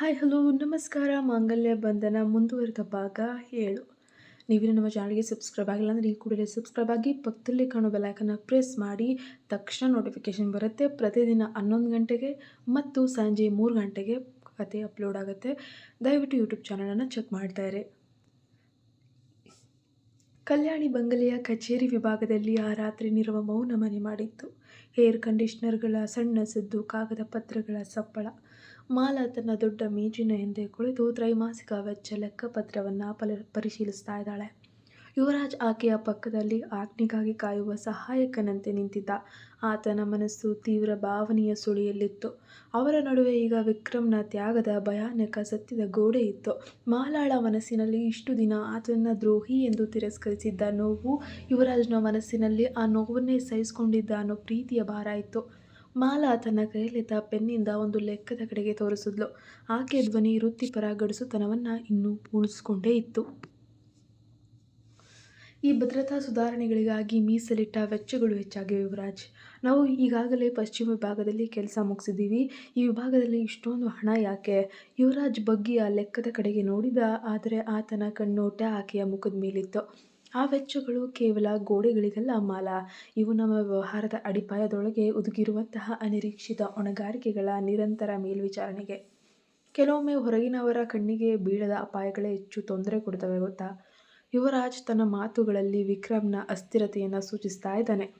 Hi, hello, ನಮಸ್ಕಾರ. ಮಾಂಗಲ್ಯ ಬಂಧನ ಮುಂದುವರೆದ ಭಾಗ ಏಳು. ನೀವು ನಮ್ಮ ಚಾನಲ್ಗೆ ಸಬ್ಸ್ಕ್ರೈಬ್ ಆಗಿಲ್ಲ ಅಂದರೆ ಈ ಕೂಡಲೇ ಸಬ್ಸ್ಕ್ರೈಬ್ ಆಗಿ, ಪಕ್ಕದಲ್ಲಿ ಕಾಣೋ ಬೆಲೈಕನ್ನು ಪ್ರೆಸ್ ಮಾಡಿ, ತಕ್ಷಣ ನೋಟಿಫಿಕೇಷನ್ ಬರುತ್ತೆ. ಪ್ರತಿದಿನ ಹನ್ನೊಂದು ಗಂಟೆಗೆ ಮತ್ತು ಸಂಜೆ ಮೂರು ಗಂಟೆಗೆ ಕತೆ ಅಪ್ಲೋಡ್ ಆಗುತ್ತೆ. ದಯವಿಟ್ಟು ಯೂಟ್ಯೂಬ್ ಚಾನಲನ್ನು ಚೆಕ್ ಮಾಡ್ತಾ ಇರಿ. ಕಲ್ಯಾಣಿ ಬಂಗಲೆಯ ಕಚೇರಿ ವಿಭಾಗದಲ್ಲಿ ಆ ರಾತ್ರಿ ನಿರುವ ಮೌನ ಮನೆ ಮಾಡಿತ್ತು. ಏರ್ ಕಂಡೀಷನರ್ಗಳ ಸಣ್ಣ ಸದ್ದು, ಕಾಗದ ಪತ್ರಗಳ ಸಪ್ಪಳ ಮಾಲಾ ತನ್ನ ದೊಡ್ಡ ಮೇಜಿನ ಹಿಂದೆ ಕುಳಿತು ತ್ರೈಮಾಸಿಕ ವೆಚ್ಚ ಲೆಕ್ಕಪತ್ರವನ್ನು ಪಲ, ಪರಿಶೀಲಿಸ್ತಾ ಇದ್ದಾಳೆ. ಯುವರಾಜ್ ಆಕೆಯ ಪಕ್ಕದಲ್ಲಿ ಆಜ್ಞೆಗಾಗಿ ಕಾಯುವ ಸಹಾಯಕನಂತೆ ನಿಂತಿದ್ದ. ಆತನ ಮನಸ್ಸು ತೀವ್ರ ಭಾವನೆಯ ಸುಳಿಯಲ್ಲಿತ್ತು. ಅವರ ನಡುವೆ ಈಗ ವಿಕ್ರಮ್ನ ತ್ಯಾಗದ ಭಯಾನಕ ಸತ್ಯದ ಗೋಡೆ ಇತ್ತು. ಮಾಲಾಳ ಮನಸ್ಸಿನಲ್ಲಿ ಇಷ್ಟು ದಿನ ಆತನ ದ್ರೋಹಿ ಎಂದು ತಿರಸ್ಕರಿಸಿದ್ದ ನೋವು ಯುವರಾಜ್ನ ಮನಸ್ಸಿನಲ್ಲಿ ಆ ನೋವನ್ನೇ ಸಹಿಸಿಕೊಂಡಿದ್ದ ಅನ್ನೋ ಪ್ರೀತಿಯ ಭಾರ ಇತ್ತು. ಮಾಲಾ ತನ್ನ ಕೈಯಲ್ಲಿದ್ದ ಪೆನ್ನಿಂದ ಒಂದು ಲೆಕ್ಕದ ಕಡೆಗೆ ತೋರಿಸಿದ್ಲು. ಆಕೆ ಧ್ವನಿ ವೃತ್ತಿಪರ ಗಡುಸುತನವನ್ನು ಇನ್ನೂ ಉಳಿಸ್ಕೊಂಡೇ ಇತ್ತು. ಈ ಭದ್ರತಾ ಸುಧಾರಣೆಗಳಿಗಾಗಿ ಮೀಸಲಿಟ್ಟ ವೆಚ್ಚಗಳು ಹೆಚ್ಚಾಗಿವೆ ಯುವರಾಜ್. ನಾವು ಈಗಾಗಲೇ ಪಶ್ಚಿಮ ವಿಭಾಗದಲ್ಲಿ ಕೆಲಸ ಮುಗಿಸಿದ್ದೀವಿ. ಈ ವಿಭಾಗದಲ್ಲಿ ಇಷ್ಟೊಂದು ಹಣ ಯಾಕೆ? ಯುವರಾಜ್ ಬಗ್ಗಿ ಆ ಲೆಕ್ಕದ ಕಡೆಗೆ ನೋಡಿದ, ಆದರೆ ಆತನ ಕಣ್ಣೋಟ ಆಕೆಯ ಮುಖದ ಮೇಲಿತ್ತು. ಆ ವೆಚ್ಚಗಳು ಕೇವಲ ಗೋಡೆಗಳಿಗಲ್ಲ ಮಾಲ. ಇವು ನಮ್ಮ ವ್ಯವಹಾರದ ಅಡಿಪಾಯದೊಳಗೆ ಉದುಗಿರುವಂತಹ ಅನಿರೀಕ್ಷಿತ ಹೊಣೆಗಾರಿಕೆಗಳ ನಿರಂತರ ಮೇಲ್ವಿಚಾರಣೆಗೆ. ಕೆಲವೊಮ್ಮೆ ಹೊರಗಿನವರ ಕಣ್ಣಿಗೆ ಬೀಳದ ಅಪಾಯಗಳೇ ಹೆಚ್ಚು ತೊಂದರೆ ಕೊಡ್ತವೆ ಗೊತ್ತಾ? ಯುವರಾಜ್ ತನ್ನ ಮಾತುಗಳಲ್ಲಿ ವಿಕ್ರಮ್ನ ಅಸ್ಥಿರತೆಯನ್ನು ಸೂಚಿಸ್ತಾ ಇದ್ದಾನೆ.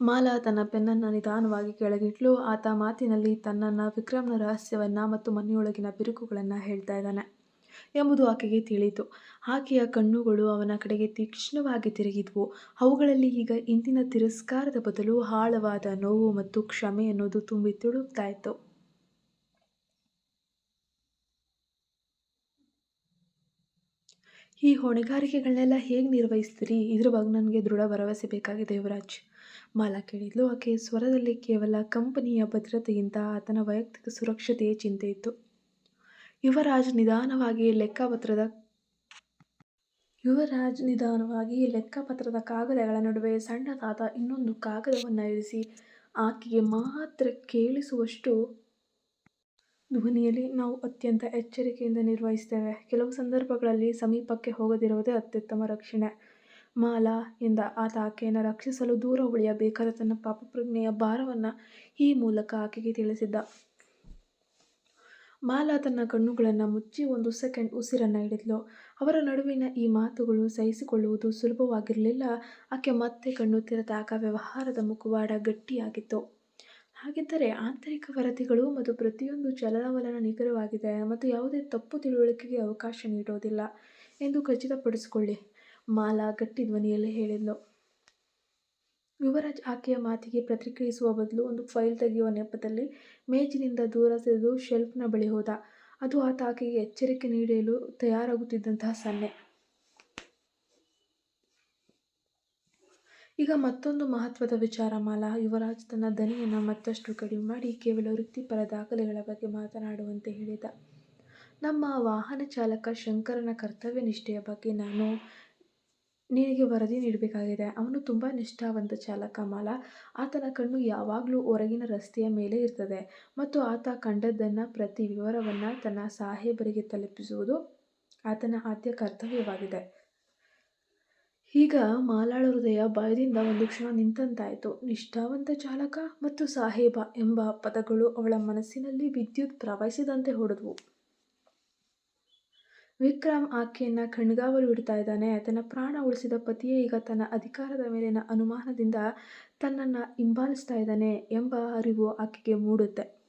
ಮಾಲಾ ತನ್ನ ಪೆನ್ನನ್ನು ನಿಧಾನವಾಗಿ ಕೆಳಗಿಟ್ಲು, ಆತ ಮಾತಿನಲ್ಲಿ ತನ್ನನ್ನು ವಿಕ್ರಮ್ನ ರಹಸ್ಯವನ್ನು ಮತ್ತು ಮನೆಯೊಳಗಿನ ಬಿರುಕುಗಳನ್ನು ಹೇಳ್ತಾ ಇದ್ದಾನೆ. ಎಂಬುದು ಆಕೆಗೆ ತಿಳಿಯಿತು. ಆಕೆಯ ಕಣ್ಣುಗಳು ಅವನ ಕಡೆಗೆ ತೀಕ್ಷ್ಣವಾಗಿ ತಿರುಗಿದ್ವು. ಅವುಗಳಲ್ಲಿ ಈಗ ಇಂದಿನ ತಿರಸ್ಕಾರದ ಬದಲು ಆಳವಾದ ನೋವು ಮತ್ತು ಕ್ಷಮೆ ಅನ್ನೋದು ತುಂಬಿ ತುಳುಕ್ತಾ ಇತ್ತು. ಈ ಹೊಣೆಗಾರಿಕೆಗಳನ್ನೆಲ್ಲ ಹೇಗೆ ನಿರ್ವಹಿಸ್ತೀರಿ? ಇದ್ರ ಬಗ್ಗೆ ನನಗೆ ದೃಢ ಭರವಸೆ ಬೇಕಾಗಿದೆ ಯುವರಾಜ್ ಮಾಲಾ ಕೇಳಿದ್ಲು. ಆಕೆಯ ಸ್ವರದಲ್ಲಿ ಕೇವಲ ಕಂಪನಿಯ ಭದ್ರತೆಗಿಂತ ಆತನ ವೈಯಕ್ತಿಕ ಸುರಕ್ಷತೆಯೇ ಚಿಂತೆ ಇತ್ತು. ಯುವರಾಜ್ ನಿಧಾನವಾಗಿ ಲೆಕ್ಕಪತ್ರದ ಯುವರಾಜ್ ನಿಧಾನವಾಗಿ ಲೆಕ್ಕಪತ್ರದ ಕಾಗದಗಳ ನಡುವೆ ಸಣ್ಣದಾದ ಇನ್ನೊಂದು ಕಾಗದವನ್ನು ಇರಿಸಿ ಆಕೆಗೆ ಮಾತ್ರ ಕೇಳಿಸುವಷ್ಟು ಧ್ವನಿಯಲ್ಲಿ ನಾವು ಅತ್ಯಂತ ಎಚ್ಚರಿಕೆಯಿಂದ ನಿರ್ವಹಿಸ್ತೇವೆ. ಕೆಲವು ಸಂದರ್ಭಗಳಲ್ಲಿ ಸಮೀಪಕ್ಕೆ ಹೋಗದಿರುವುದೇ ಅತ್ಯುತ್ತಮ ರಕ್ಷಣೆ. ಮಾಲಾ ಎಂದ ಆತ ಆಕೆಯನ್ನು ರಕ್ಷಿಸಲು ದೂರ ಉಳಿಯಬೇಕಾದ ತನ್ನ ಪಾಪಪ್ರಜ್ಞೆಯ ಭಾರವನ್ನು ಈ ಮೂಲಕ ಆಕೆಗೆ ತಿಳಿಸಿದ್ದ. ಮಾಲಾ ತನ್ನ ಕಣ್ಣುಗಳನ್ನು ಮುಚ್ಚಿ ಒಂದು ಸೆಕೆಂಡ್ ಉಸಿರನ್ನು ಹಿಡಿದ್ಲು. ಅವರ ನಡುವಿನ ಈ ಮಾತುಗಳು ಸಹಿಸಿಕೊಳ್ಳುವುದು ಸುಲಭವಾಗಿರಲಿಲ್ಲ. ಆಕೆ ಮತ್ತೆ ಕಣ್ಣು ತೆರೆದಾಗ ವ್ಯವಹಾರದ ಮುಖವಾಡ ಗಟ್ಟಿಯಾಗಿತ್ತು. ಹಾಗಿದ್ದರೆ ಆಂತರಿಕ ವರದಿಗಳು ಮತ್ತು ಪ್ರತಿಯೊಂದು ಚಲನವಲನ ನಿಖರವಾಗಿದೆ ಮತ್ತು ಯಾವುದೇ ತಪ್ಪು ತಿಳುವಳಿಕೆಗೆ ಅವಕಾಶ ನೀಡೋದಿಲ್ಲ ಎಂದು ಖಚಿತಪಡಿಸಿಕೊಳ್ಳಿ, ಮಾಲಾ ಗಟ್ಟಿ ಧ್ವನಿಯಲ್ಲಿ ಹೇಳಿದ್ಲು. ಯುವರಾಜ್ ಆಕೆಯ ಮಾತಿಗೆ ಪ್ರತಿಕ್ರಿಯಿಸುವ ಬದಲು ಒಂದು ಫೈಲ್ ತೆಗೆಯುವ ನೆಪದಲ್ಲಿ ಮೇಜಿನಿಂದ ದೂರ ಸರಿದು ಶೆಲ್ಫ್ನ ಬಳಿ ಹೋದ. ಅದು ಆತ ಆಕೆಗೆ ಎಚ್ಚರಿಕೆ ನೀಡಲು ತಯಾರಾಗುತ್ತಿದ್ದಂತಹ ಸನ್ನೆ. ಈಗ ಮತ್ತೊಂದು ಮಹತ್ವದ ವಿಚಾರ ಮಾಲಾ. ಯುವರಾಜ್ ತನ್ನ ದನಿಯನ್ನು ಮತ್ತಷ್ಟು ಕಡಿಮೆ ಮಾಡಿ ಕೇವಲ ವೃತ್ತಿಪರ ದಾಖಲೆಗಳ ಬಗ್ಗೆ ಮಾತನಾಡುವಂತೆ ಹೇಳಿದ. ನಮ್ಮ ವಾಹನ ಚಾಲಕ ಶಂಕರನ ಕರ್ತವ್ಯ ನಿಷ್ಠೆಯ ಬಗ್ಗೆ ನಾನು ನಿನಗೆ ವರದಿ ನೀಡಬೇಕಾಗಿದೆ. ಅವನು ತುಂಬ ನಿಷ್ಠಾವಂತ ಚಾಲಕ ಮಾಲ. ಆತನ ಕಣ್ಣು ಯಾವಾಗಲೂ ಹೊರಗಿನ ರಸ್ತೆಯ ಮೇಲೆ ಇರ್ತದೆ ಮತ್ತು ಆತ ಕಂಡದ್ದನ್ನು ಪ್ರತಿ ವಿವರವನ್ನು ತನ್ನ ಸಾಹೇಬರಿಗೆ ತಲುಪಿಸುವುದು ಆತನ ಆದ್ಯ ಕರ್ತವ್ಯವಾಗಿದೆ. ಈಗ ಮಾಲಾಳ ಹೃದಯ ಭಯದಿಂದ ಒಂದು ಕ್ಷಣ ನಿಂತಂತಾಯಿತು. ನಿಷ್ಠಾವಂತ ಚಾಲಕ ಮತ್ತು ಸಾಹೇಬ ಎಂಬ ಪದಗಳು ಅವಳ ಮನಸ್ಸಿನಲ್ಲಿ ವಿದ್ಯುತ್ ಪ್ರವಹಿಸಿದಂತೆ ಹೊಡೆದವು. ವಿಕ್ರಮ್ ಆಕೆಯನ್ನ ಕಣ್ಗಾವಲು ಇಡ್ತಾ ಇದ್ದಾನೆ. ತನ್ನ ಪ್ರಾಣ ಉಳಿಸಿದ ಪತಿಯೇ ಈಗ ತನ್ನ ಅಧಿಕಾರದ ಮೇಲಿನ ಅನುಮಾನದಿಂದ ತನ್ನನ್ನು ಹಿಂಬಾಲಿಸ್ತಾ ಇದ್ದಾನೆ ಎಂಬ ಅರಿವು ಆಕೆಗೆ ಮೂಡುತ್ತೆ.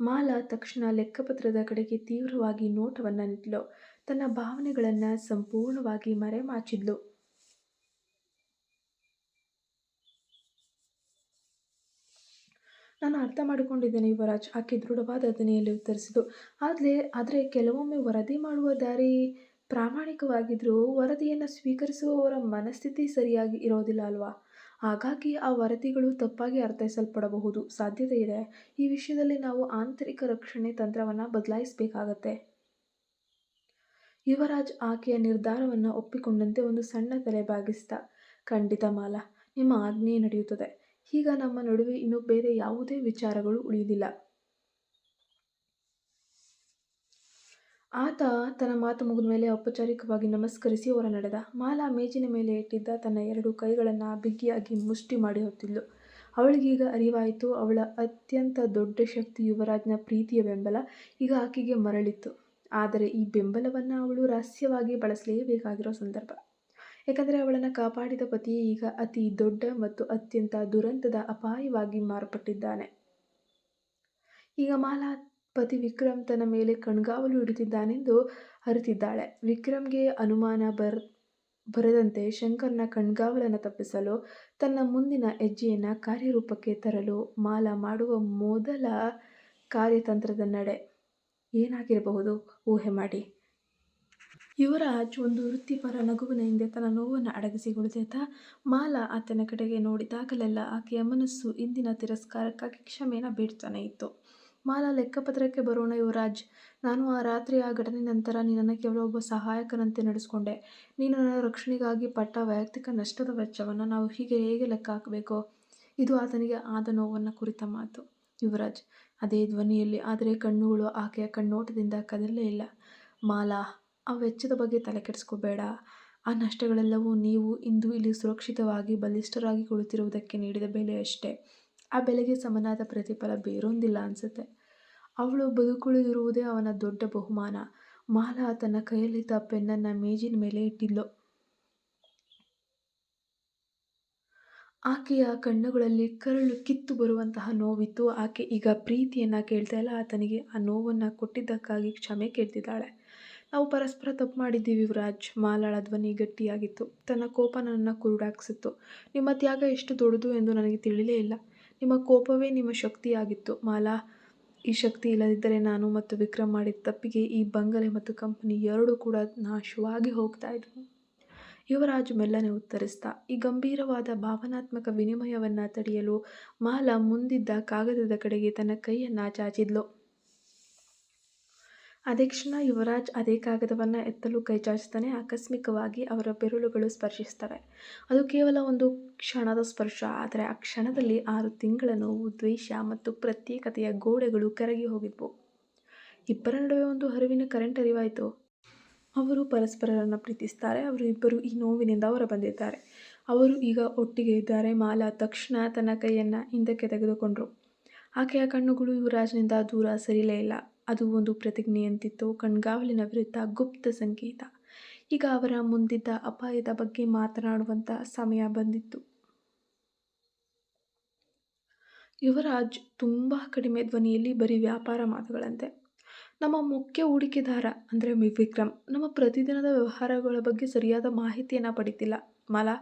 ಮಾಲಾ ತಕ್ಷಣ ಲೆಕ್ಕಪತ್ರದ ಕಡೆಗೆ ತೀವ್ರವಾಗಿ ನೋಟವನ್ನು ನಿಟ್ಲು. ತನ್ನ ಭಾವನೆಗಳನ್ನು ಸಂಪೂರ್ಣವಾಗಿ ಮರೆಮಾಚಿದ್ಲು. ನಾನು ಅರ್ಥ ಮಾಡಿಕೊಂಡಿದ್ದೇನೆ, ಯುವರಾಜ್. ಆಕೆ ದೃಢವಾದ ದನಿಯಲ್ಲಿ ಉತ್ತರಿಸಿತು ಆದರೆ ಆದರೆ ಕೆಲವೊಮ್ಮೆ ವರದಿ ಮಾಡುವ ದಾರಿ ಪ್ರಾಮಾಣಿಕವಾಗಿದ್ದರೂ ವರದಿಯನ್ನು ಸ್ವೀಕರಿಸುವವರ ಮನಸ್ಥಿತಿ ಸರಿಯಾಗಿ ಇರೋದಿಲ್ಲ ಅಲ್ವಾ? ಹಾಗಾಗಿ ಆ ವರದಿಗಳು ತಪ್ಪಾಗಿ ಅರ್ಥೈಸಲ್ಪಡಬಹುದು. ಸಾಧ್ಯತೆ ಇದೆ. ಈ ವಿಷಯದಲ್ಲಿ ನಾವು ಆಂತರಿಕ ರಕ್ಷಣೆ ತಂತ್ರವನ್ನು ಬದಲಾಯಿಸಬೇಕಾಗತ್ತೆ. ಯುವರಾಜ್ ಆಕೆಯ ನಿರ್ಧಾರವನ್ನು ಒಪ್ಪಿಕೊಂಡಂತೆ ಒಂದು ಸಣ್ಣ ತಲೆ ಬಾಗಿಸ್ತಾ ಖಂಡಿತ ಮಾಲ. ನಿಮ್ಮ ಆಜ್ಞೆ ನಡೆಯುತ್ತದೆ. ಈಗ ನಮ್ಮ ನಡುವೆ ಇನ್ನು ಬೇರೆ ಯಾವುದೇ ವಿಚಾರಗಳು ಉಳಿದಿಲ್ಲ. ಆತ ತನ್ನ ಮಾತು ಮುಗಿದ ಮೇಲೆ ಔಪಚಾರಿಕವಾಗಿ ನಮಸ್ಕರಿಸಿ ಹೊರ ನಡೆದ ಮಾಲಾ ಮೇಜಿನ ಮೇಲೆ ಇಟ್ಟಿದ್ದ ತನ್ನ ಎರಡು ಕೈಗಳನ್ನು ಬಿಗಿಯಾಗಿ ಮುಷ್ಟಿ ಮಾಡಿ ಹೊತ್ತಿದ್ಲು. ಅವಳಿಗೀಗ ಅರಿವಾಯಿತು, ಅವಳ ಅತ್ಯಂತ ದೊಡ್ಡ ಶಕ್ತಿ ಯುವರಾಜ್ನ ಪ್ರೀತಿಯ ಬೆಂಬಲ ಈಗ ಆಕೆಗೆ ಮರಳಿತ್ತು. ಆದರೆ ಈ ಬೆಂಬಲವನ್ನು ಅವಳು ರಹಸ್ಯವಾಗಿ ಬಳಸಲೇಬೇಕಾಗಿರೋ ಸಂದರ್ಭ. ಯಾಕಂದರೆ ಅವಳನ್ನು ಕಾಪಾಡಿದ ಪತಿಯೇ ಈಗ ಅತಿ ದೊಡ್ಡ ಮತ್ತು ಅತ್ಯಂತ ದುರಂತದ ಅಪಾಯವಾಗಿ ಮಾರ್ಪಟ್ಟಿದ್ದಾನೆ. ಈಗ ಮಾಲಾ ಪತಿ ವಿಕ್ರಮ್ ತನ್ನ ಮೇಲೆ ಕಣ್ಗಾವಲು ಇಡುತ್ತಿದ್ದಾನೆಂದು ಅರಿತಿದ್ದಾಳೆ. ವಿಕ್ರಮ್ಗೆ ಅನುಮಾನ ಬರ್ ಬರದಂತೆ ಶಂಕರ್ನ ಕಣ್ಗಾವಲನ್ನು ತಪ್ಪಿಸಲು, ತನ್ನ ಮುಂದಿನ ಹೆಜ್ಜೆಯನ್ನು ಕಾರ್ಯರೂಪಕ್ಕೆ ತರಲು ಮಾಲಾ ಮಾಡುವ ಮೊದಲ ಕಾರ್ಯತಂತ್ರದ ನಡೆ ಏನಾಗಿರಬಹುದು ಊಹೆ ಮಾಡಿ. ಯುವರಾಜ್ ಒಂದು ವೃತ್ತಿಪರ ನಗುವಿನ ಹಿಂದೆ ತನ್ನ ನೋವನ್ನು ಅಡಗಿಸಿ ಕುಳಿತಿದ್ದ. ಮಾಲಾ ಆತನ ಕಡೆಗೆ ನೋಡಿದಾಗಲೆಲ್ಲ ಆಕೆಯ ಮನಸ್ಸು ಇಂದಿನ ತಿರಸ್ಕಾರಕ್ಕಾಗಿ ಕ್ಷಮೆಯನ್ನು ಬೀಡ್ತಾನೆ ಇತ್ತು. ಮಾಲಾ ಲೆಕ್ಕಪತ್ರಕ್ಕೆ ಬರೋಣ ಯುವರಾಜ್. ನಾನು ಆ ರಾತ್ರಿ ಆ ಘಟನೆ ನಂತರ ನಿನ್ನನ್ನು ಕೇವಲ ಒಬ್ಬ ಸಹಾಯಕನಂತೆ ನಡೆಸಿಕೊಂಡೆ. ನೀನು ನನ್ನ ರಕ್ಷಣೆಗಾಗಿ ಪಟ್ಟ ವೈಯಕ್ತಿಕ ನಷ್ಟದ ವೆಚ್ಚವನ್ನು ನಾವು ಹೀಗೆ ಹೇಗೆ ಲೆಕ್ಕ ಹಾಕಬೇಕು? ಇದು ಆತನಿಗೆ ಆದ ನೋವನ್ನು ಕುರಿತ ಮಾತು. ಯುವರಾಜ್ ಅದೇ ಧ್ವನಿಯಲ್ಲಿ, ಆದರೆ ಕಣ್ಣುಗಳು ಆಕೆಯ ಕಣ್ಣೋಟದಿಂದ ಕದಲೇ ಇಲ್ಲ. ಮಾಲಾ, ಆ ವೆಚ್ಚದ ಬಗ್ಗೆ ತಲೆಕೆಡಿಸ್ಕೋಬೇಡ. ಆ ನಷ್ಟಗಳೆಲ್ಲವೂ ನೀವು ಇಂದು ಇಲ್ಲಿ ಸುರಕ್ಷಿತವಾಗಿ ಬಲಿಷ್ಠರಾಗಿ ಕುಳಿತಿರುವುದಕ್ಕೆ ನೀಡಿದ ಬೆಲೆ ಅಷ್ಟೇ ಆ ಬೆಲೆಗೆ ಸಮನಾದ ಪ್ರತಿಫಲ ಬೇರೊಂದಿಲ್ಲ ಅನಿಸುತ್ತೆ ಅವಳು ಬದುಕುಳಿದಿರುವುದೇ ಅವನ ದೊಡ್ಡ ಬಹುಮಾನ. ಮಾಲಾ ತನ್ನ ಕೈಯಲ್ಲಿದ್ದ ಪೆನ್ನನ್ನು ಮೇಜಿನ ಮೇಲೆ ಇಟ್ಟಿದ್ಲು. ಆಕೆಯ ಕಣ್ಣುಗಳಲ್ಲಿ ಕರಳು ಕಿತ್ತು ಬರುವಂತಹ ನೋವಿತ್ತು. ಆಕೆ ಈಗ ಪ್ರೀತಿಯನ್ನು ಕೇಳ್ತಾ ಇಲ್ಲ, ಆತನಿಗೆ ಆ ನೋವನ್ನು ಕೊಟ್ಟಿದ್ದಕ್ಕಾಗಿ ಕ್ಷಮೆ ಕೇಳ್ತಿದ್ದಾಳೆ. ನಾವು ಪರಸ್ಪರ ತಪ್ಪು ಮಾಡಿದ್ದೀವಿ ಯುವರಾಜ್. ಮಾಲಾಳ ಧ್ವನಿ ಗಟ್ಟಿಯಾಗಿತ್ತು. ತನ್ನ ಕೋಪ ನನ್ನ ಕುರುಡಾಗಿಸಿತ್ತು. ನಿಮ್ಮ ತ್ಯಾಗ ಎಷ್ಟು ದೊಡ್ಡದು ಎಂದು ನನಗೆ ತಿಳಿಲೇ ಇಲ್ಲ. ನಿಮ್ಮ ಕೋಪವೇ ನಿಮ್ಮ ಶಕ್ತಿಯಾಗಿತ್ತು ಮಾಲಾ. ಈ ಶಕ್ತಿ ಇಲ್ಲದಿದ್ದರೆ ನಾನು ಮತ್ತು ವಿಕ್ರಮ್ ಮಾಡಿದ ತಪ್ಪಿಗೆ ಈ ಬಂಗಲೆ ಮತ್ತು ಕಂಪನಿ ಎರಡೂ ಕೂಡ ನಾಶವಾಗಿ ಹೋಗ್ತಾ ಇದ್ವು. ಯುವರಾಜ್ ಮೆಲ್ಲನೆ ಉತ್ತರಿಸ್ತಾ, ಈ ಗಂಭೀರವಾದ ಭಾವನಾತ್ಮಕ ವಿನಿಮಯವನ್ನು ತಡೆಯಲು ಮಾಲಾ ಮುಂದಿದ್ದ ಕಾಗದದ ಕಡೆಗೆ ತನ್ನ ಕೈಯನ್ನು ಚಾಚಿದ್ಲು. ಅದೇ ಕ್ಷಣ ಯುವರಾಜ್ ಅದೇ ಕಾಗದವನ್ನು ಎತ್ತಲು ಕೈಚಾಚುತ್ತಾನೆ. ಆಕಸ್ಮಿಕವಾಗಿ ಅವರ ಬೆರಳುಗಳು ಸ್ಪರ್ಶಿಸ್ತವೆ ಅದು ಕೇವಲ ಒಂದು ಕ್ಷಣದ ಸ್ಪರ್ಶ. ಆದರೆ ಆ ಕ್ಷಣದಲ್ಲಿ ಆರು ತಿಂಗಳ ನೋವು, ದ್ವೇಷ ಮತ್ತು ಪ್ರತ್ಯೇಕತೆಯ ಗೋಡೆಗಳು ಕರಗಿ ಹೋಗಿದ್ವು. ಇಬ್ಬರ ನಡುವೆ ಒಂದು ಹರಿವಿನ ಕರೆಂಟ್ ಅರಿವಾಯಿತು ಅವರು ಪರಸ್ಪರರನ್ನು ಪ್ರೀತಿಸುತ್ತಾರೆ. ಅವರು ಇಬ್ಬರು ಈ ನೋವಿನಿಂದ ಹೊರಬಂದಿದ್ದಾರೆ. ಅವರು ಈಗ ಒಟ್ಟಿಗೆ ಇದ್ದಾರೆ. ಮಾಲಾ ತಕ್ಷಣ ತನ್ನ ಕೈಯನ್ನು ಹಿಂದಕ್ಕೆ ತೆಗೆದುಕೊಂಡರು ಆಕೆಯ ಕಣ್ಣುಗಳು ಯುವರಾಜ್ನಿಂದ ದೂರ ಸರಿಲೇ ಇಲ್ಲ. ಅದು ಒಂದು ಪ್ರತಿಜ್ಞೆಯಂತಿತ್ತು, ಕಣ್ಗಾವಲಿನ ವಿರುದ್ಧ ಗುಪ್ತ ಸಂಕೇತ. ಈಗ ಅವರ ಮುಂದಿದ್ದ ಅಪಾಯದ ಬಗ್ಗೆ ಮಾತನಾಡುವಂಥ ಸಮಯ ಬಂದಿತ್ತು. ಯುವರಾಜ್ ತುಂಬಾ ಕಡಿಮೆ ಧ್ವನಿಯಲ್ಲಿ, ಬರೀ ವ್ಯಾಪಾರ ಮಾತುಗಳಂತೆ. ನಮ್ಮ ಮುಖ್ಯ ಹೂಡಿಕೆದಾರ ಅಂದ್ರೆ ವಿಕ್ರಮ್ ನಮ್ಮ ಪ್ರತಿದಿನದ ವ್ಯವಹಾರಗಳ ಬಗ್ಗೆ ಸರಿಯಾದ ಮಾಹಿತಿಯನ್ನು ಪಡೀತಿಲ್ಲ. ಮಾಲಾ,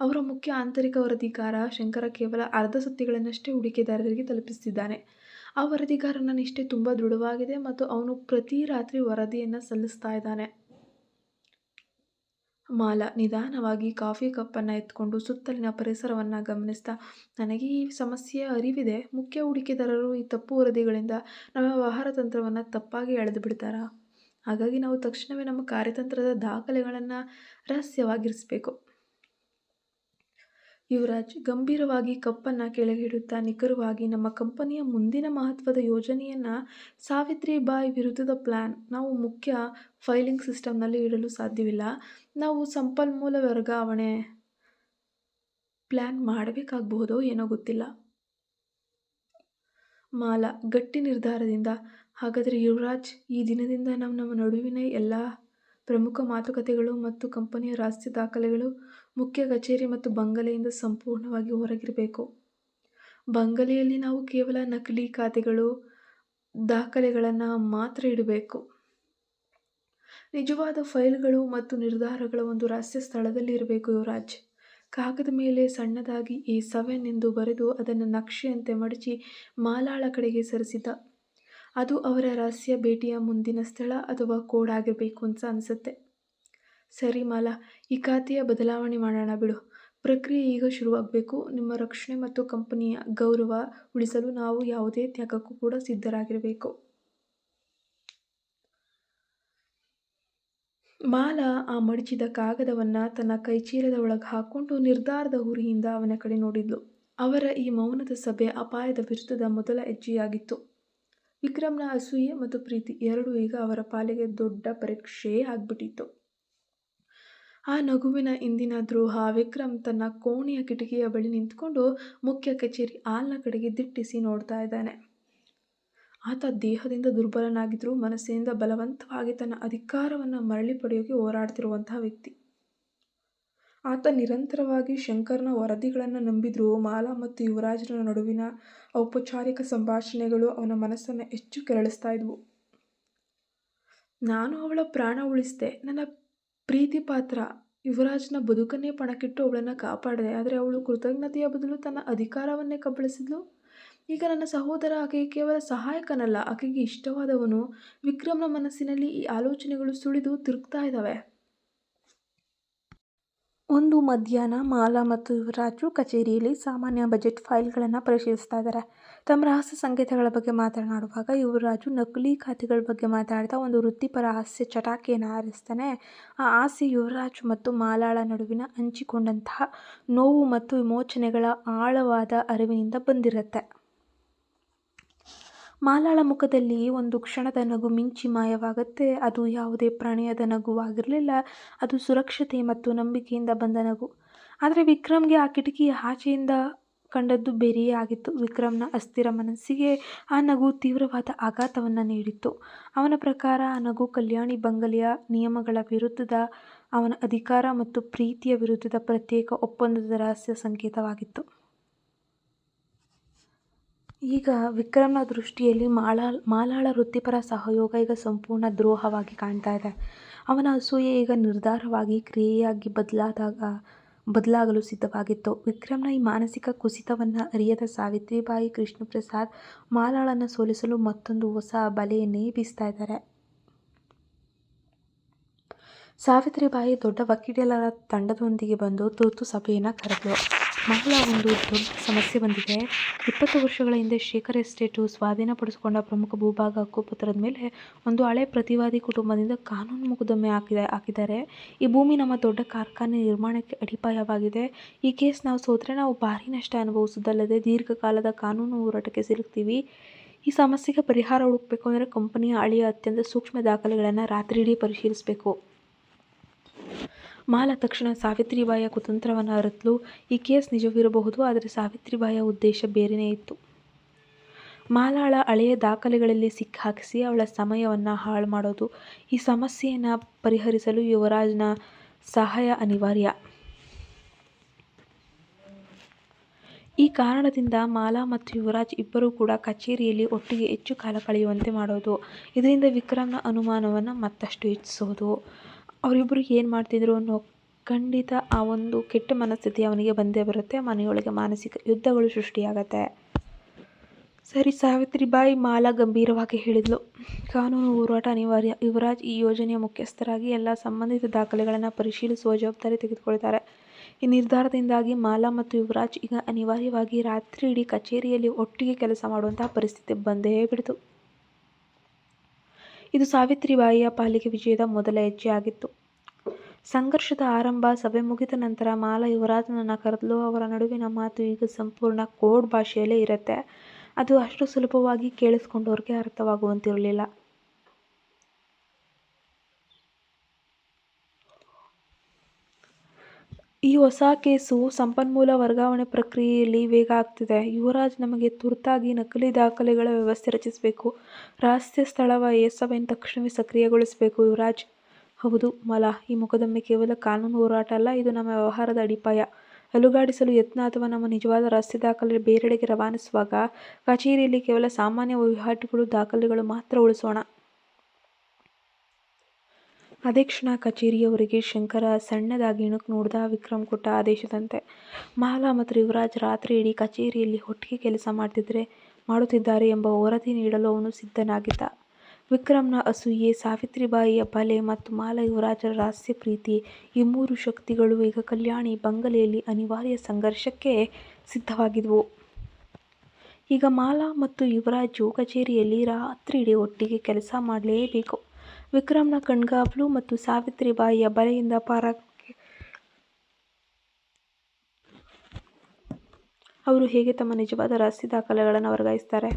ಅವರ ಮುಖ್ಯ ಆಂತರಿಕ ವರದಿಗಾರ ಶಂಕರ ಕೇವಲ ಅರ್ಧ ಸುತ್ತಿಗಳನ್ನಷ್ಟೇ ಹೂಡಿಕೆದಾರರಿಗೆ ತಲುಪಿಸ್ತಿದ್ದಾನೆ. ಆ ವರದಿಗಾರನ ನಿಷ್ಠೆ ತುಂಬ ದೃಢವಾಗಿದೆ ಮತ್ತು ಅವನು ಪ್ರತಿ ರಾತ್ರಿ ವರದಿಯನ್ನು ಸಲ್ಲಿಸ್ತಾ ಇದ್ದಾನೆ. ಮಾಲ ನಿಧಾನವಾಗಿ ಕಾಫಿ ಕಪ್ಪನ್ನು ಎತ್ಕೊಂಡು ಸುತ್ತಲಿನ ಪರಿಸರವನ್ನು ಗಮನಿಸ್ತಾ, ನನಗೆ ಈ ಸಮಸ್ಯೆಯ ಅರಿವಿದೆ. ಮುಖ್ಯ ಹೂಡಿಕೆದಾರರು ಈ ತಪ್ಪು ವರದಿಗಳಿಂದ ನಮ್ಮ ವ್ಯವಹಾರ ತಂತ್ರವನ್ನು ತಪ್ಪಾಗಿ ಎಳೆದು ಬಿಡ್ತಾರಾ ಹಾಗಾಗಿ ನಾವು ತಕ್ಷಣವೇ ನಮ್ಮ ಕಾರ್ಯತಂತ್ರದ ದಾಖಲೆಗಳನ್ನು ರಹಸ್ಯವಾಗಿರಿಸಬೇಕು. ಯುವರಾಜ್ ಗಂಭೀರವಾಗಿ ಕಪ್ಪನ್ನು ಕೆಳಗಿಡುತ್ತಾ ನಿಖರವಾಗಿ, ನಮ್ಮ ಕಂಪನಿಯ ಮುಂದಿನ ಮಹತ್ವದ ಯೋಜನೆಯನ್ನು ಸಾವಿತ್ರಿಬಾಯಿ ವಿರುದ್ಧದ ಪ್ಲಾನ್ ನಾವು ಮುಖ್ಯ ಫೈಲಿಂಗ್ ಸಿಸ್ಟಮ್ನಲ್ಲಿ ಇಡಲು ಸಾಧ್ಯವಿಲ್ಲ. ನಾವು ಸಂಪನ್ಮೂಲ ವರ್ಗಾವಣೆ ಪ್ಲಾನ್ ಮಾಡಬೇಕಾಗಬಹುದೋ ಏನೋ ಗೊತ್ತಿಲ್ಲ. ಮಾಲಾ ಗಟ್ಟಿ ನಿರ್ಧಾರದಿಂದ, ಹಾಗಾದರೆ ಯುವರಾಜ್, ಈ ದಿನದಿಂದ ನಮ್ಮ ನಡುವಿನ ಎಲ್ಲ ಪ್ರಮುಖ ಮಾತುಕತೆಗಳು ಮತ್ತು ಕಂಪನಿಯ ರಹಸ್ಯ ದಾಖಲೆಗಳು ಮುಖ್ಯ ಕಚೇರಿ ಮತ್ತು ಬಂಗಲೆಯಿಂದ ಸಂಪೂರ್ಣವಾಗಿ ಹೊರಗಿರಬೇಕು. ಬಂಗಲೆಯಲ್ಲಿ ನಾವು ಕೇವಲ ನಕಲಿ ಖಾತೆಗಳು, ದಾಖಲೆಗಳನ್ನು ಮಾತ್ರ ಇಡಬೇಕು. ನಿಜವಾದ ಫೈಲ್ಗಳು ಮತ್ತು ನಿರ್ಧಾರಗಳ ಒಂದು ರಹಸ್ಯ ಸ್ಥಳದಲ್ಲಿ ಇರಬೇಕು ಯುವರಾಜ್. ಕಾಗದ ಮೇಲೆ ಸಣ್ಣದಾಗಿ ಎ ಸೆವೆನ್ ಎಂದು ಬರೆದು ಅದನ್ನು ನಕ್ಷೆಯಂತೆ ಮಡಚಿ ಮಾಲಾಳ ಕಡೆಗೆ ಸರಿಸಿದ. ಅದು ಅವರ ರಹಸ್ಯ ಭೇಟಿಯ ಮುಂದಿನ ಸ್ಥಳ ಅಥವಾ ಕೋಡ್ ಆಗಿರಬೇಕು ಅಂತ ಅನಿಸುತ್ತೆ ಸರಿ ಮಾಲಾ, ಈ ಖಾತೆಯ ಬದಲಾವಣೆ ಮಾಡೋಣ ಬಿಡು. ಪ್ರಕ್ರಿಯೆ ಈಗ ಶುರುವಾಗಬೇಕು. ನಿಮ್ಮ ರಕ್ಷಣೆ ಮತ್ತು ಕಂಪನಿಯ ಗೌರವ ಉಳಿಸಲು ನಾವು ಯಾವುದೇ ತ್ಯಾಗಕ್ಕೂ ಕೂಡ ಸಿದ್ಧರಾಗಿರಬೇಕು. ಮಾಲಾ ಆ ಮಡಚಿದ ಕಾಗದವನ್ನು ತನ್ನ ಕೈಚೀಲದ ಒಳಗೆ ಹಾಕ್ಕೊಂಡು ನಿರ್ಧಾರದ ಹುರಿಯಿಂದ ಅವನ ಕಡೆ ನೋಡಿದ್ಲು. ಅವರ ಈ ಮೌನದ ಸಭೆ ಅಪಾಯದ ವಿರುದ್ಧದ ಮೊದಲ ಹೆಜ್ಜೆಯಾಗಿತ್ತು. ವಿಕ್ರಮ್ನ ಅಸೂಯೆ ಮತ್ತು ಪ್ರೀತಿ ಎರಡೂ ಈಗ ಅವರ ಪಾಲಿಗೆ ದೊಡ್ಡ ಪರೀಕ್ಷೆಯೇ ಆಗ್ಬಿಟ್ಟಿತ್ತು. ಆ ನಗುವಿನ ಇಂದಿನ ದ್ರೋಹ ವಿಕ್ರಮ್ ತನ್ನ ಕೋಣೆಯ ಕಿಟಕಿಯ ಬಳಿ ನಿಂತ್ಕೊಂಡು ಮುಖ್ಯ ಕಚೇರಿ ಆಲ್ನ ಕಡೆಗೆ ದಿಟ್ಟಿಸಿ ನೋಡ್ತಾ ಇದ್ದಾನೆ. ಆತ ದೇಹದಿಂದ ದುರ್ಬಲನಾಗಿದ್ದರೂ ಮನಸ್ಸಿನಿಂದ ಬಲವಂತವಾಗಿ ತನ್ನ ಅಧಿಕಾರವನ್ನು ಮರಳಿ ಪಡೆಯೋಕೆ ಹೋರಾಡ್ತಿರುವಂತಹ ವ್ಯಕ್ತಿ. ಆತ ನಿರಂತರವಾಗಿ ಶಂಕರ್ನ ವರದಿಗಳನ್ನು ನಂಬಿದ್ರೂ ಮಾಲಾ ಮತ್ತು ಯುವರಾಜರ ನಡುವಿನ ಔಪಚಾರಿಕ ಸಂಭಾಷಣೆಗಳು ಅವನ ಮನಸ್ಸನ್ನು ಹೆಚ್ಚು ಕೆರಳಿಸ್ತಾ ಇದ್ವು. ನಾನು ಅವಳ ಪ್ರಾಣ ಉಳಿಸಿದೆ ನನ್ನ ಪ್ರೀತಿಪಾತ್ರ ಯುವರಾಜನ ಬದುಕನ್ನೇ ಪಣಕ್ಕಿಟ್ಟು ಅವಳನ್ನು ಕಾಪಾಡಿದೆ ಆದರೆ ಅವಳು ಕೃತಜ್ಞತೆಯ ಬದಲು ತನ್ನ ಅಧಿಕಾರವನ್ನೇ ಕಬಳಿಸಿದ್ಲು. ಈಗ ನನ್ನ ಸಹೋದರ ಆಕೆಗೆ ಕೇವಲ ಸಹಾಯಕನಲ್ಲ, ಆಕೆಗೆ ಇಷ್ಟವಾದವನು. ವಿಕ್ರಮ್ನ ಮನಸ್ಸಿನಲ್ಲಿ ಈ ಆಲೋಚನೆಗಳು ಸುಳಿದು ತಿರುಗ್ತಾ ಇದಾವೆ. ಒಂದು ಮಧ್ಯಾಹ್ನ ಮಾಲಾ ಮತ್ತು ಯುವರಾಜು ಕಚೇರಿಯಲ್ಲಿ ಸಾಮಾನ್ಯ ಬಜೆಟ್ ಫೈಲ್ಗಳನ್ನು ಪರಿಶೀಲಿಸ್ತಾ ಇದ್ದಾರೆ. ತಮ್ಮ ರಹಸ್ಯ ಸಂಕೇತಗಳ ಬಗ್ಗೆ ಮಾತನಾಡುವಾಗ ಯುವರಾಜು ನಕಲಿ ಖಾತೆಗಳ ಬಗ್ಗೆ ಮಾತಾಡ್ತಾ ಒಂದು ವೃತ್ತಿಪರ ಹಾಸ್ಯ ಚಟಾಕಿಯನ್ನು ಹಾರಿಸ್ತಾನೆ. ಆ ಹಾಸ್ಯ ಯುವರಾಜು ಮತ್ತು ಮಾಲಾಳ ನಡುವಿನ ಹಂಚಿಕೊಂಡಂತಹ ನೋವು ಮತ್ತು ವಿಮೋಚನೆಗಳ ಆಳವಾದ ಅರಿವಿನಿಂದ ಬಂದಿರತ್ತೆ. ಮಾಲಾಳ ಮುಖದಲ್ಲಿ ಒಂದು ಕ್ಷಣದ ನಗು ಮಿಂಚಿ ಮಾಯವಾಗತ್ತೆ. ಅದು ಯಾವುದೇ ಪ್ರಣಯದ ನಗುವಾಗಿರಲಿಲ್ಲ ಅದು ಸುರಕ್ಷತೆ ಮತ್ತು ನಂಬಿಕೆಯಿಂದ ಬಂದ ನಗು. ಆದರೆ ವಿಕ್ರಮ್ಗೆ ಆ ಕಿಟಕಿಯ ಆಚೆಯಿಂದ ಕಂಡದ್ದು ಬೇರೆಯೇ ಆಗಿತ್ತು. ವಿಕ್ರಮ್ನ ಅಸ್ಥಿರ ಮನಸ್ಸಿಗೆ ಆ ನಗು ತೀವ್ರವಾದ ಆಘಾತವನ್ನು ನೀಡಿತ್ತು. ಅವನ ಪ್ರಕಾರ ಆ ನಗು ಕಲ್ಯಾಣಿ ಬಂಗಲೆಯ ನಿಯಮಗಳ ವಿರುದ್ಧದ, ಅವನ ಅಧಿಕಾರ ಮತ್ತು ಪ್ರೀತಿಯ ವಿರುದ್ಧದ ಪ್ರತ್ಯೇಕ ಒಪ್ಪಂದದ ರಹಸ್ಯ ಸಂಕೇತವಾಗಿತ್ತು. ಈಗ ವಿಕ್ರಮ್ನ ದೃಷ್ಟಿಯಲ್ಲಿ ಮಾಲಾಳ ವೃತ್ತಿಪರ ಸಹಯೋಗ ಈಗ ಸಂಪೂರ್ಣ ದ್ರೋಹವಾಗಿ ಕಾಣ್ತಾ ಇದೆ. ಅವನ ಅಸೂಯೆ ಈಗ ನಿರ್ಧಾರವಾಗಿ ಕ್ರಿಯೆಯಾಗಿ ಬದಲಾದಾಗ, ಬದಲಾಗಲು ಸಿದ್ಧವಾಗಿತ್ತು. ವಿಕ್ರಮ್ನ ಈ ಮಾನಸಿಕ ಕುಸಿತವನ್ನು ಅರಿಯದ ಸಾವಿತ್ರಿಬಾಯಿ ಕೃಷ್ಣಪ್ರಸಾದ್ ಮಾಲಾಳನ್ನು ಸೋಲಿಸಲು ಮತ್ತೊಂದು ಹೊಸ ಬಲೆಯನ್ನೇ ಬೀಸ್ತಾ ಇದ್ದಾರೆ. ಸಾವಿತ್ರಿಬಾಯಿ ದೊಡ್ಡ ವಕೀಲರ ತಂಡದೊಂದಿಗೆ ಬಂದು ತುರ್ತು ಸಭೆಯನ್ನ ಕರೆದ್ಲು. ಮಾಲಾ ಒಂದು ದೊಡ್ಡ ಸಮಸ್ಯೆ ಬಂದಿದೆ. ಇಪ್ಪತ್ತು ವರ್ಷಗಳ ಹಿಂದೆ ಶೇಖರ್ ಎಸ್ಟೇಟು ಸ್ವಾಧೀನಪಡಿಸಿಕೊಂಡ ಪ್ರಮುಖ ಭೂಭಾಗ ಹಕ್ಕುಪತ್ರದ ಮೇಲೆ ಒಂದು ಹಳೆ ಪ್ರತಿವಾದಿ ಕುಟುಂಬದಿಂದ ಕಾನೂನು ಮೊಕದ್ದಮೆ ಹಾಕಿದ್ದಾರೆ. ಈ ಭೂಮಿ ನಮ್ಮ ದೊಡ್ಡ ಕಾರ್ಖಾನೆ ನಿರ್ಮಾಣಕ್ಕೆ ಅಡಿಪಾಯವಾಗಿದೆ. ಈ ಕೇಸ್ ನಾವು ಸೋತ್ರೆ ನಾವು ಭಾರಿ ನಷ್ಟ ಅನುಭವಿಸೋದಲ್ಲದೆ ದೀರ್ಘಕಾಲದ ಕಾನೂನು ಹೋರಾಟಕ್ಕೆ ಸಿಲುಕ್ತೀವಿ. ಈ ಸಮಸ್ಯೆಗೆ ಪರಿಹಾರ ಹುಡುಕಬೇಕು ಅಂದರೆ ಕಂಪನಿಯ ಹಳೆಯ ಅತ್ಯಂತ ಸೂಕ್ಷ್ಮ ದಾಖಲೆಗಳನ್ನು ರಾತ್ರಿಯಿಡೀ ಪರಿಶೀಲಿಸ್ಬೇಕು. ಮಾಲಾ ತಕ್ಷಣ ಸಾವಿತ್ರಿಬಾಯಿಯ ಕುತಂತ್ರವನ್ನು ಅರತಲು ಈ ಕೇಸ್ ನಿಜವಿರಬಹುದು, ಆದರೆ ಸಾವಿತ್ರಿಬಾಯಿಯ ಉದ್ದೇಶ ಬೇರೆಯೇ ಇತ್ತು. ಮಾಲಾಳ ಹಳೆಯ ದಾಖಲೆಗಳಲ್ಲಿ ಸಿಕ್ಕಾಕಿಸಿ ಅವಳ ಸಮಯವನ್ನು ಹಾಳು ಮಾಡೋದು ಈ ಸಮಸ್ಯೆಯನ್ನು ಪರಿಹರಿಸಲು ಯುವರಾಜ್ನ ಸಹಾಯ ಅನಿವಾರ್ಯ. ಈ ಕಾರಣದಿಂದ ಮಾಲಾ ಮತ್ತು ಯುವರಾಜ್ ಇಬ್ಬರೂ ಕೂಡ ಕಚೇರಿಯಲ್ಲಿ ಒಟ್ಟಿಗೆ ಹೆಚ್ಚು ಕಾಲ ಕಳೆಯುವಂತೆ ಮಾಡೋದು. ಇದರಿಂದ ವಿಕ್ರಮ್ನ ಅನುಮಾನವನ್ನು ಮತ್ತಷ್ಟು ಹೆಚ್ಚಿಸೋದು. ಅವ್ರಿಬ್ರು ಏನು ಮಾಡ್ತಿದ್ರು ಅನ್ನೋ ಖಂಡಿತ ಆ ಒಂದು ಕೆಟ್ಟ ಮನಸ್ಥಿತಿ ಅವನಿಗೆ ಬಂದೇ ಬರುತ್ತೆ. ಮನೆಯೊಳಗೆ ಮಾನಸಿಕ ಯುದ್ಧಗಳು ಸೃಷ್ಟಿಯಾಗತ್ತೆ. ಸರಿ ಸಾವಿತ್ರಿಬಾಯಿ ಮಾಲಾ ಗಂಭೀರವಾಗಿ ಹೇಳಿದ್ಲು. ಕಾನೂನು ಹೋರಾಟ ಅನಿವಾರ್ಯ. ಯುವರಾಜ್ ಈ ಯೋಜನೆಯ ಮುಖ್ಯಸ್ಥರಾಗಿ ಎಲ್ಲ ಸಂಬಂಧಿತ ದಾಖಲೆಗಳನ್ನು ಪರಿಶೀಲಿಸುವ ಜವಾಬ್ದಾರಿ ತೆಗೆದುಕೊಳ್ತಾರೆ. ಈ ನಿರ್ಧಾರದಿಂದಾಗಿ ಮಾಲಾ ಮತ್ತು ಯುವರಾಜ್ ಈಗ ಅನಿವಾರ್ಯವಾಗಿ ರಾತ್ರಿ ಇಡೀ ಕಚೇರಿಯಲ್ಲಿ ಒಟ್ಟಿಗೆ ಕೆಲಸ ಮಾಡುವಂತಹ ಪರಿಸ್ಥಿತಿ ಬಂದೇ ಬಿಡ್ತು. ಇದು ಸಾವಿತ್ರಿಬಾಯಿಯ ಪಾಲಿಗೆ ವಿಜಯದ ಮೊದಲ ಹೆಜ್ಜೆಯಾಗಿತ್ತು ಸಂಘರ್ಷದ ಆರಂಭ, ಸಭೆ ಮುಗಿದ ನಂತರ ಮಾಲ ಯುವರಾಜನನ್ನು ಕರೆದಲು ಅವರ ನಡುವಿನ ಮಾತು ಈಗ ಸಂಪೂರ್ಣ ಕೋಡ್ ಭಾಷೆಯಲ್ಲೇ ಇರುತ್ತೆ ಅದು ಅಷ್ಟು ಸುಲಭವಾಗಿ ಕೇಳಿಸ್ಕೊಂಡವ್ರಿಗೆ ಅರ್ಥವಾಗುವಂತಿರಲಿಲ್ಲ. ಈ ಹೊಸ ಕೇಸು ಸಂಪನ್ಮೂಲ ವರ್ಗಾವಣೆ ಪ್ರಕ್ರಿಯೆಯಲ್ಲಿ ವೇಗ ಆಗ್ತಿದೆ. ಯುವರಾಜ್ ನಮಗೆ ತುರ್ತಾಗಿ ನಕಲಿ ದಾಖಲೆಗಳ ವ್ಯವಸ್ಥೆ ರಚಿಸಬೇಕು. ರಹಸ್ಯ ಸ್ಥಳವ ಸೆವೆನ್ ತಕ್ಷಣವೇ ಸಕ್ರಿಯಗೊಳಿಸಬೇಕು ಯುವರಾಜ್, ಹೌದು, ಮಲ ಈ ಮೊಕದ್ದಮೆ ಕೇವಲ ಕಾನೂನು ಹೋರಾಟ ಅಲ್ಲ. ಇದು ನಮ್ಮ ವ್ಯವಹಾರದ ಅಡಿಪಾಯ. ಅಲುಗಾಡಿಸಲು ಯತ್ನ ಅಥವಾ ನಮ್ಮ ನಿಜವಾದ ರಹಸ್ಯ ದಾಖಲೆ ಬೇರೆಡೆಗೆ ರವಾನಿಸುವಾಗ ಕಚೇರಿಯಲ್ಲಿ ಕೇವಲ ಸಾಮಾನ್ಯ ವಹಿವಾಟುಗಳು, ದಾಖಲೆಗಳು ಮಾತ್ರ ಉಳಿಸೋಣ. ಅದೇ ಕ್ಷಣ ಕಚೇರಿಯವರಿಗೆ ಶಂಕರ ಸಣ್ಣದಾಗಿ ಇಣುಕಿ ನೋಡ್ದ. ವಿಕ್ರಮ್ ಕೊಟ್ಟ ಆದೇಶದಂತೆ ಮಾಲಾ ಮತ್ತು ಯುವರಾಜ್ ರಾತ್ರಿಯಿಡೀ ಕಚೇರಿಯಲ್ಲಿ ಒಟ್ಟಿಗೆ ಕೆಲಸ ಮಾಡುತ್ತಿದ್ದಾರೆ ಎಂಬ ವರದಿ ನೀಡಲು ಅವನು ಸಿದ್ಧನಾಗಿದ್ದ. ವಿಕ್ರಮ್ನ ಅಸೂಯೆ, ಸಾವಿತ್ರಿಬಾಯಿಯ ಬಲೆ ಮತ್ತು ಮಾಲಾ ಯುವರಾಜರ ರಹಸ್ಯ ಪ್ರೀತಿ ಈ ಮೂರು ಶಕ್ತಿಗಳು ಈಗ ಕಲ್ಯಾಣಿ ಬಂಗಲೆಯಲ್ಲಿ ಅನಿವಾರ್ಯ ಸಂಘರ್ಷಕ್ಕೆ ಸಿದ್ಧವಾಗಿದ್ವು. ಈಗ ಮಾಲಾ ಮತ್ತು ಯುವರಾಜು ಕಚೇರಿಯಲ್ಲಿ ರಾತ್ರಿಯಿಡೀ ಒಟ್ಟಿಗೆ ಕೆಲಸ ಮಾಡ್ಲೇಬೇಕು. ವಿಕ್ರಮ್ನ ಕಣ್ಗಾವಲು ಮತ್ತು ಸಾವಿತ್ರಿಬಾಯಿಯ ಬಲೆಯಿಂದ ಪಾರಾಗಿ ಅವರು ಹೇಗೆ ತಮ್ಮ ನಿಜವಾದ ರಹಸ್ಯ ದಾಖಲೆಗಳನ್ನು ವರ್ಗಾಯಿಸ್ತಾರೆ?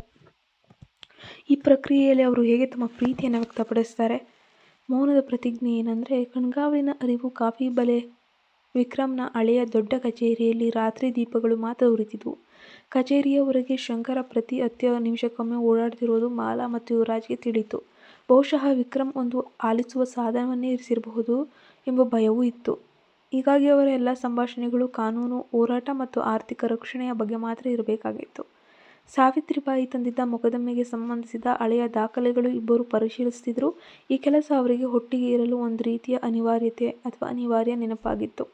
ಈ ಪ್ರಕ್ರಿಯೆಯಲ್ಲಿ ಅವರು ಹೇಗೆ ತಮ್ಮ ಪ್ರೀತಿಯನ್ನು ವ್ಯಕ್ತಪಡಿಸ್ತಾರೆ ಮೌನದ ಪ್ರತಿಜ್ಞೆ ಏನಂದರೆ, ಕಣ್ಗಾವಲಿನ ಅರಿವು ಕಾಫಿ ಬಲೆ ವಿಕ್ರಮ್ನ ಹಳೆಯ ದೊಡ್ಡ ಕಚೇರಿಯಲ್ಲಿ ರಾತ್ರಿ ದೀಪಗಳು ಮಾತ್ರ ಉರಿತಿದ್ವು. ಕಚೇರಿಯವರೆಗೆ ಶಂಕರ ಪ್ರತಿ ಹತ್ತು ನಿಮಿಷಕ್ಕೊಮ್ಮೆ ಓಡಾಡ್ತಿರೋದು ಮಾಲಾ ಮತ್ತು ಯುವರಾಜ್ಗೆ ತಿಳಿಯಿತು. ಬಹುಶಃ ವಿಕ್ರಮ್ ಒಂದು ಆಲಿಸುವ ಸಾಧನವನ್ನೇ ಇರಿಸಿರಬಹುದು ಎಂಬ ಭಯವೂ ಇತ್ತು. ಹೀಗಾಗಿ ಅವರ ಎಲ್ಲ ಸಂಭಾಷಣೆಗಳು ಕಾನೂನು, ಹೋರಾಟ ಮತ್ತು ಆರ್ಥಿಕ ರಕ್ಷಣೆಯ ಬಗ್ಗೆ ಮಾತ್ರ ಇರಬೇಕಾಗಿತ್ತು. ಸಾವಿತ್ರಿಬಾಯಿ ತಂದಿದ್ದ ಮೊಕದ್ದಮೆಗೆ ಸಂಬಂಧಿಸಿದ ಹಳೆಯ ದಾಖಲೆಗಳು ಇಬ್ಬರು ಪರಿಶೀಲಿಸುತ್ತಿದ್ದರು. ಈ ಕೆಲಸ ಅವರಿಗೆ ಒಟ್ಟಿಗೆ ಇರಲು ಒಂದು ರೀತಿಯ ಅನಿವಾರ್ಯತೆ ಅಥವಾ ಅನಿವಾರ್ಯ ನೆನಪಾಗಿತ್ತು.